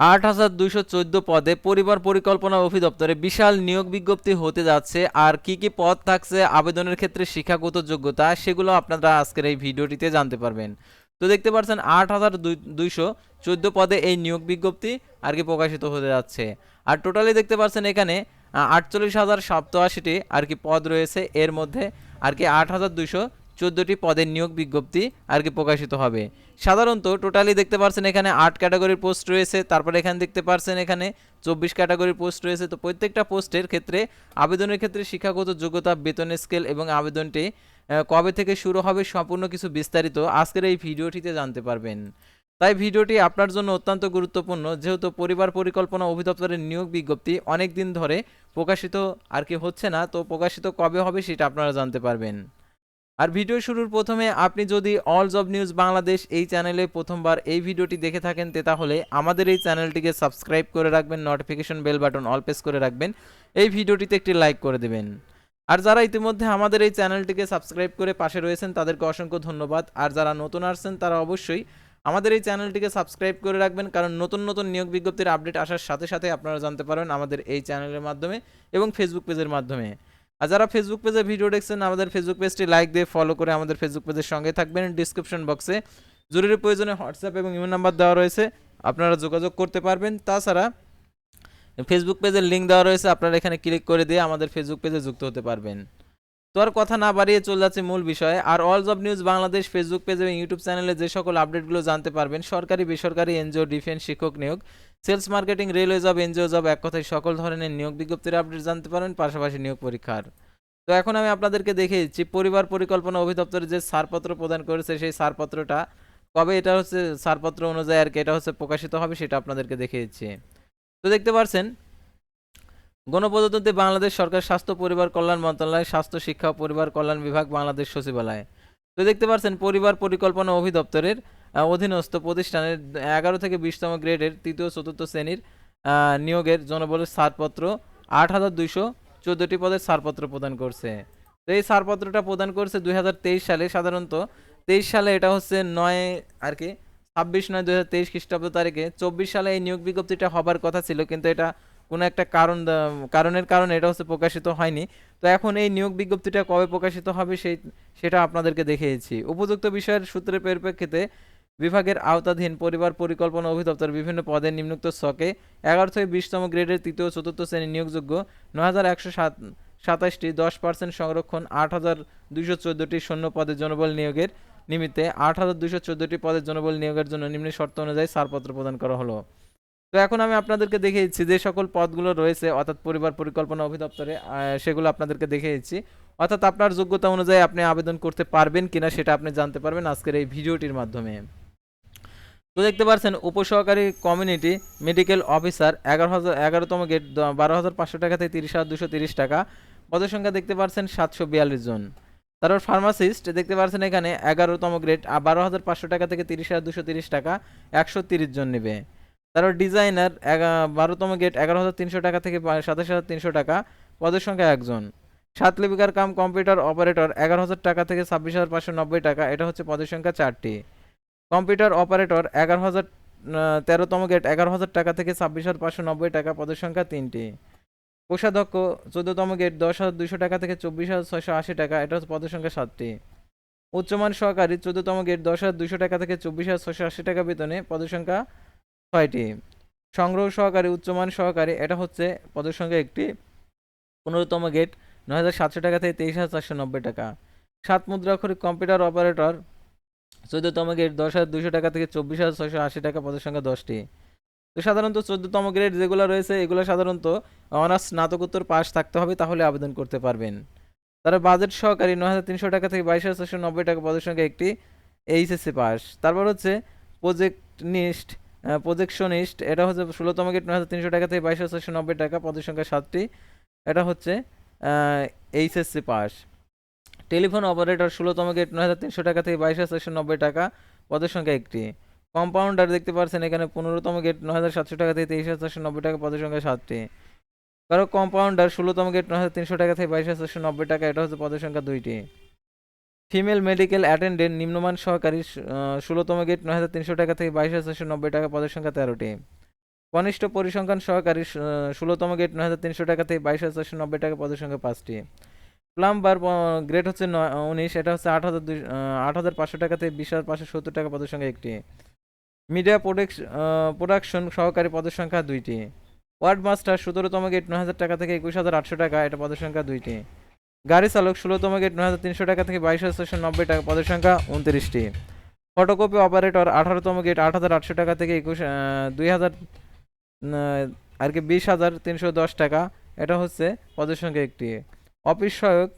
আট হাজার দুইশো চোদ্দ পদে পরিবার পরিকল্পনা অধিদপ্তরে বিশাল নিয়োগ বিজ্ঞপ্তি হতে যাচ্ছে। আর কি কি পদ থাকছে আবেদনের ক্ষেত্রে শিক্ষাগত যোগ্যতা সেগুলো আপনারা আজকের এই ভিডিওটিতে জানতে পারবেন। তো দেখতে পাচ্ছেন আট হাজার দুইশো চোদ্দ পদে এই নিয়োগ বিজ্ঞপ্তি আর কি প্রকাশিত হতে যাচ্ছে। আর টোটালি দেখতে পাচ্ছেন এখানে আটচল্লিশ হাজার সপ্তআশিটি আর কি পদ রয়েছে। এর মধ্যে আর কি আট হাজার দুইশো চোদ্দোটি পদের নিয়োগ বিজ্ঞপ্তি আর কি প্রকাশিত হবে। সাধারণত টোটালি দেখতে পারছেন এখানে আট ক্যাটাগরির পোস্ট রয়েছে, তারপরে এখানে দেখতে পারছেন এখানে চব্বিশ ক্যাটাগরির পোস্ট রয়েছে। তো প্রত্যেকটা পোস্টের ক্ষেত্রে আবেদনের ক্ষেত্রে শিক্ষাগত যোগ্যতা, বেতন স্কেল এবং আবেদনটি কবে থেকে শুরু হবে সম্পূর্ণ কিছু বিস্তারিত আজকের এই ভিডিওটিতে জানতে পারবেন। তাই ভিডিওটি আপনার জন্য অত্যন্ত গুরুত্বপূর্ণ। যেহেতু পরিবার পরিকল্পনা অধিদপ্তরের নিয়োগ বিজ্ঞপ্তি অনেক দিন ধরে প্রকাশিত আর কি হচ্ছে না, তো প্রকাশিত কবে হবে সেটা আপনারা জানতে পারবেন। আর ভিডিও শুরুর প্রথমে আপনি যদি অল জব নিউজ বাংলাদেশ এই চ্যানেলে প্রথমবার এই ভিডিওটি দেখে থাকেন, তে তাহলে আমাদের এই চ্যানেলটিকে সাবস্ক্রাইব করে রাখবেন notification bell button all press করে রাখবেন, এই ভিডিওটিতে একটি লাইক করে দেবেন। আর যারা ইতিমধ্যে আমাদের এই চ্যানেলটিকে সাবস্ক্রাইব করে পাশে রয়েছেন, তাদেরকে অসংখ্য ধন্যবাদ। আর যারা নতুন আসছেন, তারা অবশ্যই আমাদের এই চ্যানেলটিকে সাবস্ক্রাইব করে রাখবেন, কারণ নতুন নতুন নিয়োগ বিজ্ঞপ্তির আপডেট আসার সাথে সাথে আপনারা জানতে পারবেন আমাদের এই চ্যানেলের মাধ্যমে এবং ফেসবুক পেজের মাধ্যমে। আর যারা ফেসবুক পেজে ভিডিও দেখছেন, আমাদের ফেসবুক পেজটি লাইক দিয়ে ফলো করে আমাদের ফেসবুক পেজের সঙ্গে থাকবেন। ডিসক্রিপশন বক্সে জরুরি প্রয়োজনে হোয়াটসঅ্যাপ এবং ইমেল নাম্বার দেওয়া রয়েছে, আপনারা যোগাযোগ করতে পারবেন। তাছাড়া ফেসবুক পেজের লিঙ্ক দেওয়া রয়েছে, আপনারা এখানে ক্লিক করে দিয়ে আমাদের ফেসবুক পেজে যুক্ত হতে পারবেন। তো আর কথা না বাড়িয়ে চলে যাচ্ছে মূল বিষয়ে। আর all job news Bangladesh Facebook page এবং ইউটিউব চ্যানেলে যে সকল আপডেটগুলো জানতে পারবেন, সরকারি, বেসরকারি এনজিও ডিফেন্স শিক্ষক নিয়োগ sales marketing, railway job, NGO job এক কথায় সকল ধরনের নিয়োগ বিজ্ঞপ্তির আপডেট জানতে পারবেন পাশাপাশি নিয়োগ পরীক্ষার। তো এখন আমি আপনাদেরকে দেখে দিচ্ছি পরিবার পরিকল্পনা অধিদপ্তর যে ছাড়পত্র প্রদান করেছে, সেই ছাড়পত্রটা কবে এটা হচ্ছে, ছাড়পত্র অনুযায়ী আর কি এটা হচ্ছে প্রকাশিত হবে সেটা আপনাদেরকে দেখে দিচ্ছি তো দেখতে পাচ্ছেন গণপ্রজাতন্ত্রী বাংলাদেশ সরকার স্বাস্থ্য পরিবার কল্যাণ মন্ত্রণালয়, স্বাস্থ্য শিক্ষা পরিবার কল্যাণ বিভাগ বাংলাদেশ সচিবালয়। তো দেখতে পাচ্ছেন পরিবার পরিকল্পনা অধিদপ্তরের অধীনস্থ প্রতিষ্ঠানের এগারো থেকে বিশতম গ্রেডের তৃতীয় চতুর্থ শ্রেণির নিয়োগের জনবলের ছাড়পত্র আট হাজার দুইশো চোদ্দোটি পদের ছাড়পত্র প্রদান করছে। তো এই ছাড়পত্রটা প্রদান করছে দুই হাজার তেইশ সালে। সাধারণত তেইশ সালে এটা হচ্ছে নয় আর কি, ছাব্বিশ নয় দুই হাজার তেইশ খ্রিস্টাব্দ তারিখে। চব্বিশ সালে এই নিয়োগ বিজ্ঞপ্তিটা হবার কথা ছিল, কিন্তু এটা কোনো একটা কারণ, কারণের কারণে এটা হচ্ছে প্রকাশিত হয়নি। তো এখন এই নিয়োগ বিজ্ঞপ্তিটা কবে প্রকাশিত হবে সেই, সেটা আপনাদেরকে দেখিয়েছি। উপযুক্ত বিষয়ের সূত্রের পরিপ্রেক্ষিতে বিভাগের আওতাধীন পরিবার পরিকল্পনা অধিদপ্তর বিভিন্ন পদে নিম্নোক্ত ছকে এগারো থেকে বিশতম গ্রেডের তৃতীয় চতুর্থ শ্রেণি নিয়োগযোগ্য নয় হাজার একশো সাত, সাতাশটি দশ পার্সেন্ট সংরক্ষণ, আট হাজার দুইশো চোদ্দোটি শূন্য পদে জনবল নিয়োগের নিমিত্তে আট হাজার দুইশো চোদ্দোটি পদের জনবল নিয়োগের জন্য নিম্ন শর্ত অনুযায়ী ছাড়পত্র প্রদান করা হলো। তো এখন আমি আপনাদেরকে দেখে দিচ্ছি যে সকল পদগুলো রয়েছে, অর্থাৎ পরিবার পরিকল্পনা অধিদপ্তরে সেগুলো আপনাদেরকে দেখে দিচ্ছি অর্থাৎ আপনার যোগ্যতা অনুযায়ী আপনি আবেদন করতে পারবেন কিনা সেটা আপনি জানতে পারবেন আজকের এই ভিডিওটির মাধ্যমে। তো দেখতে পাচ্ছেন উপসহকারী কমিউনিটি মেডিকেল অফিসার এগারো হাজার, এগারোতম গেট বারো হাজার পাঁচশো টাকা থেকে তিরিশ হাজার দুশো তিরিশ টাকা। পদের সংখ্যা দেখতে পাচ্ছেন সাতশো বিয়াল্লিশ জন। তারপর ফার্মাসিস্ট দেখতে পাচ্ছেন এখানে এগারোতম গ্রেড বারো হাজার পাঁচশো টাকা থেকে তিরিশ হাজার দুশো তিরিশ টাকা, একশো তিরিশ জন নেবে। তারপর ডিজাইনার বারোতম গেট এগারো হাজার তিনশো টাকা থেকে সাতাশ হাজার তিনশো টাকা পদের সংখ্যা একজন। সাত লিপিকার কাম কম্পিউটার অপারেটর এগারো হাজার টাকা থেকে ছাব্বিশ হাজার পাঁচশো নব্বই টাকা, এটা হচ্ছে পদের সংখ্যা চারটি। কম্পিউটার অপারেটর এগারো হাজার তেরোতম গেট এগারো হাজার টাকা থেকে ছাব্বিশ হাজার পাঁচশো নব্বই টাকা পদের সংখ্যা তিনটি। কোষাধ্যক্ষ চোদ্দতম গেট দশ হাজার দুশো টাকা থেকে চব্বিশ হাজার ছয়শো আশি টাকা, এটা হচ্ছে পদের সংখ্যা সাতটি। উচ্চমান সহকারী চোদ্দতম গেট দশ হাজার দুশো টাকা থেকে চব্বিশ হাজার ছয়শো আশি টাকা বেতনে পদের সংখ্যা ছয়টি। সংগ্রহ সহকারী উচ্চমান সহকারী, এটা হচ্ছে পদের সংখ্যা একটি। পনেরোতম গেট নয় হাজার সাতশো টাকা থেকে তেইশ হাজার চারশো নব্বই টাকা। সাত মুদ্রাক্ষরিক কম্পিউটার অপারেটর চোদ্দতম গ্রেড দশ হাজার দুশো টাকা থেকে চব্বিশ হাজার ছয়শো আশি টাকা পদের সংখ্যা দশটি। তো সাধারণত চোদ্দতম গ্রেড যেগুলো রয়েছে, এগুলো সাধারণত অনার্স স্নাতকোত্তর পাস থাকতে হবে, তাহলে আবেদন করতে পারবেন। তারা বাজেট সহকারী নয় হাজার তিনশো টাকা থেকে বাইশ হাজার ছশো নব্বই টাকা পদের সংখ্যা একটি এইচএসসি পাস তারপর হচ্ছে প্রজেক্টনিস্ট প্রজেকশনিস্ট এটা হচ্ছে ষোলোতম গেট নয় হাজার তিনশো টাকা থেকে বাইশ হাজার ছশো নব্বই টাকা পদের সংখ্যা সাতটি। এটা হচ্ছে এইচএসসি পাস টেলিফোন অপারেটর ষোলোতম গেট নয় হাজার তিনশো টাকা থেকে বাইশ হাজার ছশো নব্বই টাকা। পদের সংখ্যা একটি। কম্পাউন্ডার দেখতে পাচ্ছেন এখানে পনেরোতম গেট নয় হাজার সাতশো টাকা থেকে তেইশ হাজার চারশো নব্বই টাকা, পদের সংখ্যা সাতটি। কারও কম্পাউন্ডার ষোলোতম গেট নয় হাজার তিনশো টাকা থেকে বাইশ হাজার চারশো নব্বই টাকা, এটা হচ্ছে পদের সংখ্যা দুইটি। ফিমেল মেডিকেল অ্যাটেন্ডেন্ট নিম্নমান সহকারী ষোলোতম গেট নয় হাজার তিনশো টাকা থেকে বাইশ হাজার চারশো নব্বই টাকা, পদের সংখ্যা তেরোটি। কনিষ্ঠ পরিসংখ্যান সহকারী ষোলোতম গেট নয় হাজার তিনশো টাকা থেকে বাইশ হাজার চারশো নব্বই টাকা, পদের সংখ্যা পাঁচটি। প্লাম্বার গ্রেড হচ্ছে উনিশ, এটা হচ্ছে আট হাজার দুই আট হাজার পাঁচশো টাকা থেকে বিশ হাজার পাঁচশো সত্তর টাকা পদের সংখ্যা একটি। মিডিয়া প্রোডাক্স প্রোডাকশন সহকারী পদের সংখ্যা দুইটি। ওয়ার্ড মাস্টার সতেরোতম গেট নয় হাজার টাকা থেকে একুশ হাজার আটশো টাকা, এটা পদের সংখ্যা দুইটি। গাড়ি চালক, ষোলোতম গেট নয় হাজার তিনশো টাকা থেকে বাইশ হাজার ছশো নব্বই টাকা পদের সংখ্যা উনত্রিশটি। ফটোকপি অপারেটর আঠারোতম গেট আট হাজার আটশো টাকা থেকে একুশ দুই হাজার আর কি বিশ হাজার তিনশো দশ টাকা, এটা হচ্ছে পদের সংখ্যা একটি। অফিস সহায়ক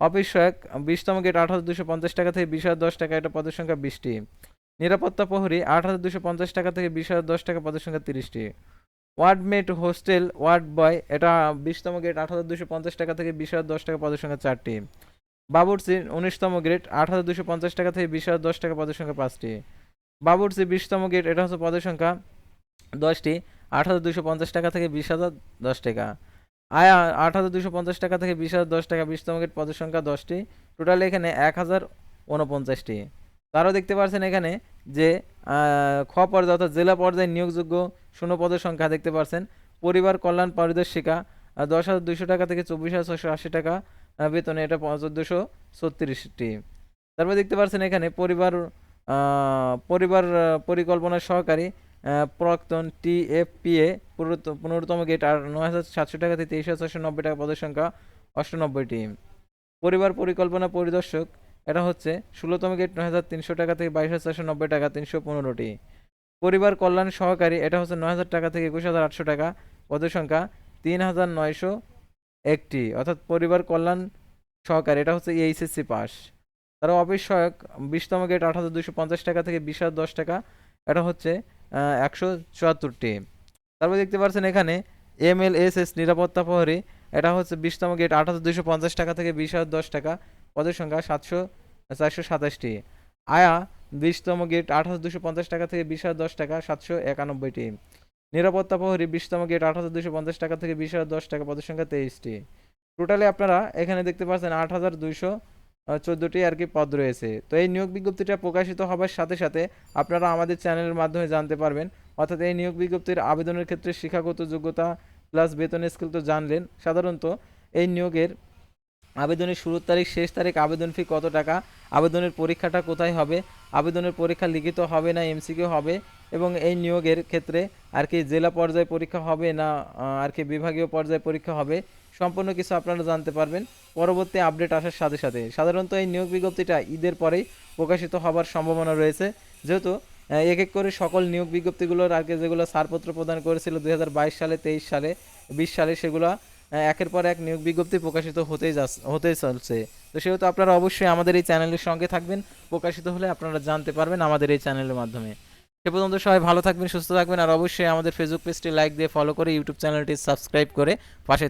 অফিস সহায়ক বিশতম গেট আট হাজার দুশো পঞ্চাশ টাকা থেকে বিশ হাজার দশ টাকা, এটা পদের সংখ্যা বিশটি। নিরাপত্তা প্রহরী আট হাজার দুশো পঞ্চাশ টাকা থেকে বিশ হাজার দশ টাকা, পদের সংখ্যা তিরিশটি। ওয়ার্ডমেট হোস্টেল, ওয়ার্ড বয়, এটা বিশতম গেট আট হাজার দুশো পঞ্চাশ টাকা থেকে বিশ হাজার দশ টাকা, পদের সংখ্যা চারটি। বাবুরচি উনিশতম গ্রেড আট হাজার দুশো পঞ্চাশ টাকা থেকে বিশ হাজার দশ টাকা, পদের সংখ্যা পাঁচটি। বাবুরচি বিশতম গেট এটা হচ্ছে পদের সংখ্যা দশটি, আট হাজার দুশো পঞ্চাশ টাকা থেকে বিশ হাজার দশ টাকা। আয়া আট হাজার দুশো পঞ্চাশ টাকা থেকে বিশ হাজার দশ টাকা, বিশতম গেট পদের সংখ্যা দশটি। টোটাল এখানে এক হাজার উনপঞ্চাশটি তারাও দেখতে পাচ্ছেন এখানে যে খ পর্যায়ে অর্থাৎ জেলা পর্যায়ে নিয়োগযোগ্য শূন্য পদের সংখ্যা দেখতে পাচ্ছেন পরিবার কল্যাণ পারিদর্শিকা দশ হাজার দুশো টাকা থেকে চব্বিশ হাজার ছশো আশি টাকা বেতনে এটা চোদ্দোশো ছত্রিশটি। তারপর দেখতে পাচ্ছেন এখানে পরিবার পরিবার পরিকল্পনা সহকারী প্রাক্তন টিএফপিএ পনেরোতম গেট আর নয় হাজার সাতশো টাকা থেকে তেইশ হাজার ছশো নব্বই টাকা পদের সংখ্যা অষ্টানব্বইটি পরিবার পরিকল্পনা পরিদর্শক, এটা হচ্ছে ষোলোতম গেট নয় হাজার তিনশো টাকা থেকে বাইশ হাজার চারশো নব্বই টাকা, তিনশো পনেরোটি পরিবার কল্যাণ সহকারী, এটা হচ্ছে নয় হাজার টাকা থেকে একুশ হাজার আটশো টাকা পদের সংখ্যা তিন হাজার নয়শো একটি অর্থাৎ পরিবার কল্যাণ সহকারী, এটা হচ্ছে এইচএসসি পাস। তারা অফিস সহায়ক, বিশতম গেট আট হাজার দুশো পঞ্চাশ টাকা থেকে বিশ হাজার দশ টাকা, এটা হচ্ছে একশো চুয়াত্তরটি তারপর দেখতে পাচ্ছেন এখানে এম এল এস এস নিরাপত্তা প্রহরী। এটা হচ্ছে বিশতম গেট আট হাজার দুশো পঞ্চাশ টাকা থেকে বিশ হাজার দশ টাকা। পদের সংখ্যা সাতশো চারশো সাতাশটি আয়া, বিশতম গেট আট হাজার দুশো পঞ্চাশ টাকা থেকে বিশ হাজার দশ টাকা, সাতশো একানব্বইটি নিরাপত্তা প্রহরী, বিশতম গেট আট হাজার দুশো পঞ্চাশ টাকা থেকে বিশ হাজার দশ টাকা, পদের সংখ্যা তেইশটি টোটালি আপনারা এখানে দেখতে পাচ্ছেন আট হাজার দুইশো চোদ্দোটি আর কি পদ রয়েছে। তো এই নিয়োগ বিজ্ঞপ্তিটা প্রকাশিত হবার সাথে সাথে আপনারা আমাদের চ্যানেলের মাধ্যমে জানতে পারবেন। অর্থাৎ এই নিয়োগ বিজ্ঞপ্তির আবেদনের ক্ষেত্রে শিক্ষাগত যোগ্যতা প্লাস বেতন স্কেল তো জানলেন। সাধারণত এই নিয়োগের আবেদনের শুরুর তারিখ, শেষ তারিখ, আবেদন ফি কত টাকা, আবেদনের পরীক্ষাটা কোথায় হবে, আবেদনের পরীক্ষা লিখিত হবে না এমসিকিউ হবে, এবং এই নিয়োগের ক্ষেত্রে আর কি জেলা পর্যায়ে পরীক্ষা হবে না আর কি বিভাগীয় পর্যায়ে পরীক্ষা হবে, সম্পূর্ণ কিছু আপনারা জানতে পারবেন। পরবর্তী আপডেট আসার সাথে সাথে, সাধারণত এই নিয়োগ বিজ্ঞপ্তিটা ঈদের পরেই প্রকাশিত হবার সম্ভাবনা রয়েছে। যেহেতু এক এক করে সকল নিয়োগ বিজ্ঞপ্তিগুলোর আগে যেগুলো ছাড়পত্র প্রদান করেছিল দু হাজার বাইশ সালে, তেইশ সালে, বিশ সালে সেগুলো একের পর এক নিয়োগ বিজ্ঞপ্তি প্রকাশিত হতেই যাচ্ছে হতেই চলছে। তো সেহেতু আপনারা অবশ্যই আমাদের এই চ্যানেলের সঙ্গে থাকবেন। প্রকাশিত হলে আপনারা জানতে পারবেন আমাদের এই চ্যানেলের মাধ্যমে। সে পর্যন্ত সবাই ভালো থাকবেন, সুস্থ থাকবেন, আর অবশ্যই আমাদের ফেসবুক পেজটি লাইক দিয়ে ফলো করে ইউটিউব চ্যানেলটি সাবস্ক্রাইব করে পাশে